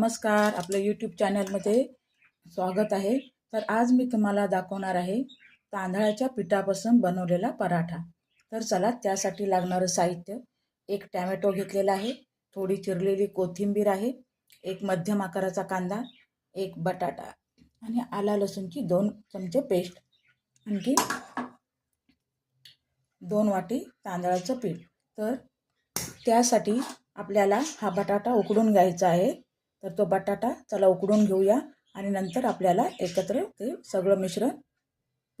नमस्कार आपलं यूट्यूब चॅनलमध्ये स्वागत आहे. तर आज मी तुम्हाला दाखवणार आहे तांदळाच्या पिठापासून बनवलेला पराठा. तर चला त्यासाठी लागणारं साहित्य. एक टॅमॅटो घेतलेला आहे थोडी चिरलेली कोथिंबीर आहे एक मध्यम आकाराचा कांदा एक बटाटा आणि आला लसूणची दोन चमचे पेस्ट. आणखी दोन वाटी तांदळाचं पीठ. तर त्यासाठी आपल्याला हा बटाटा उकडून घ्यायचा आहे. तर तो बटाटा चला उकडून घेऊया आणि नंतर आपल्याला एकत्र ते सगळं मिश्रण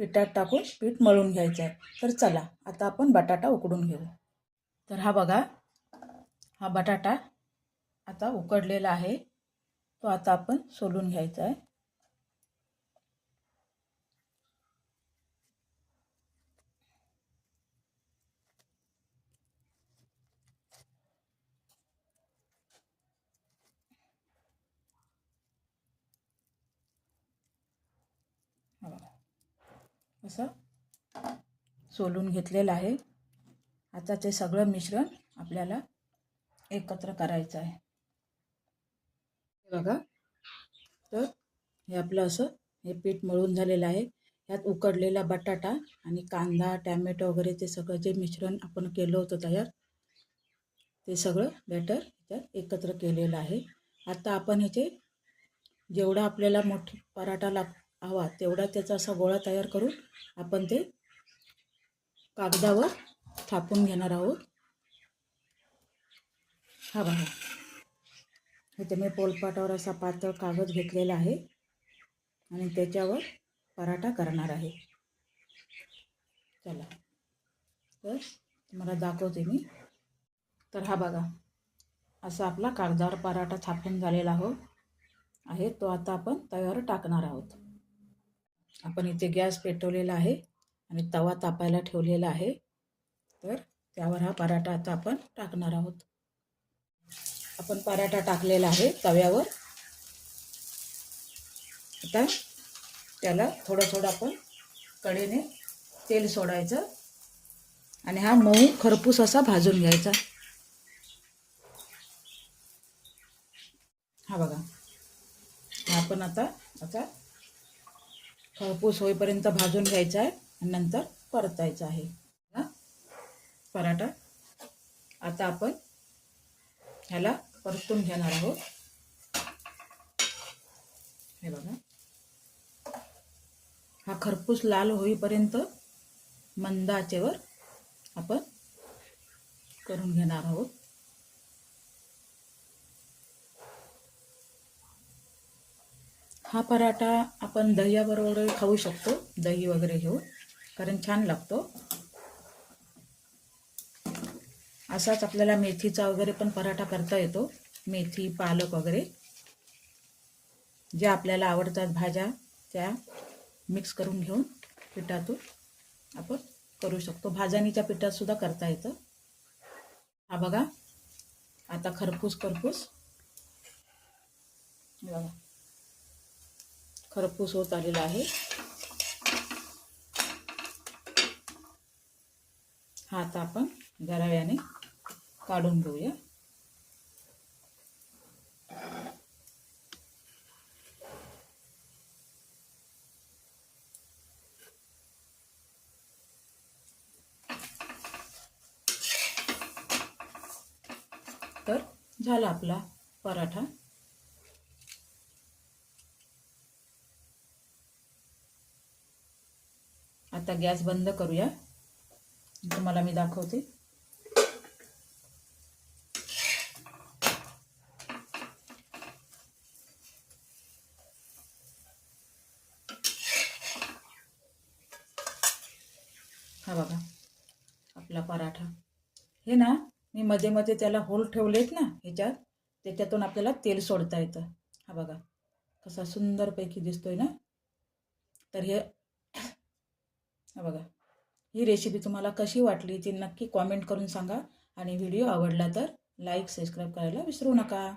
पिठात टाकून पीठ मळून घ्यायचं आहे. तर चला आता आपण बटाटा उकडून घेऊ. तर हा बघा हा बटाटा आता उकडलेला आहे. तो आता आपण सोलून घ्यायचा आहे हा बघा असं सोलून घेतलेलं आहे. आता ते सगळं मिश्रण आपल्याला एकत्र करायचं आहे. बघा. तर हे आपलं असं हे पीठ मळून झालेलं आहे. ह्यात उकडलेला बटाटा आणि कांदा टॅमॅटो वगैरे ते सगळं जे मिश्रण आपण केलं होतं तयार ते सगळं बॅटर त्यात एकत्र केलेलं आहे. आता आपण ह्याचे जेवढा आपल्याला मोठ पराठा लाग हवा तेवढा त्याचा असा गोळा तयार करून आपण ते कागदावर थापून घेणार आहोत. हा बघा. इथे मी पोलपाटावर असा पातळ कागद घेतलेला आहे आणि त्याच्यावर पराठा करणार आहे. चला. तर तुम्हाला दाखवते मी. तर हा बघा. असा आपला कागदावर पराठा थापून झालेला हो आहे. तो आता आपण तव्यावर टाकणार आहोत. आपण इथे गॅस पेटवलेला आहे आणि तवा तापायला ठेवलेला आहे. तर त्यावर हा पराठा आता आपण टाकणार आहोत. आपण पराठा टाकलेला आहे तव्यावर. आता त्याला थोडं थोडं आपण कडेने तेल सोडायचं आणि हा मऊ खरपूस असा भाजून घ्यायचा. हा बघा. आपण आता आता खरपूस होईपर्यंत भाजून घ्यायचा आहे आणि नंतर परतायचा आहे. हा? पराठा. आता आपण ह्याला परतून घेणार आहोत. हे बघा. हा खरपूस लाल होईपर्यंत मंदाचेवर आपण करून घेणार आहोत. हा पराठा आपण दह्याबरोबर खाऊ शकतो दही वगैरे घेऊन कारण छान लागतो. असाच आपल्याला मेथीचा वगैरे पण पराठा करता येतो मेथी पालक वगैरे. ज्या आपल्याला आवडतात भाज्या त्या मिक्स करून घेऊन पिठातून आपण करू शकतो. भाजणीच्या पिठातसुद्धा करता येतं. हा बघा आता खरपूस खरपूस. बघा. खरपूस होत आलेला आहे. हा आता आपण गराव्याने काढून घेऊया. तर झाला आपला पराठा. आता गॅस बंद करूया. तुम्हाला मी दाखवते. हा बघा आपला पराठा. हे ना मी मध्ये मध्ये त्याला होल ठेवलेत ना ह्याच्यात त्याच्यातून आपल्याला तेल सोडता येतं. हा बघा कसा सुंदरपैकी दिसतोय ना? तर हे हा बघा. ही रेसिपी तुम्हाला कशी वाटली ती नक्की कॉमेंट करून सांगा. आणि व्हिडिओ आवडला तर लाईक सबस्क्राईब करायला विसरू नका.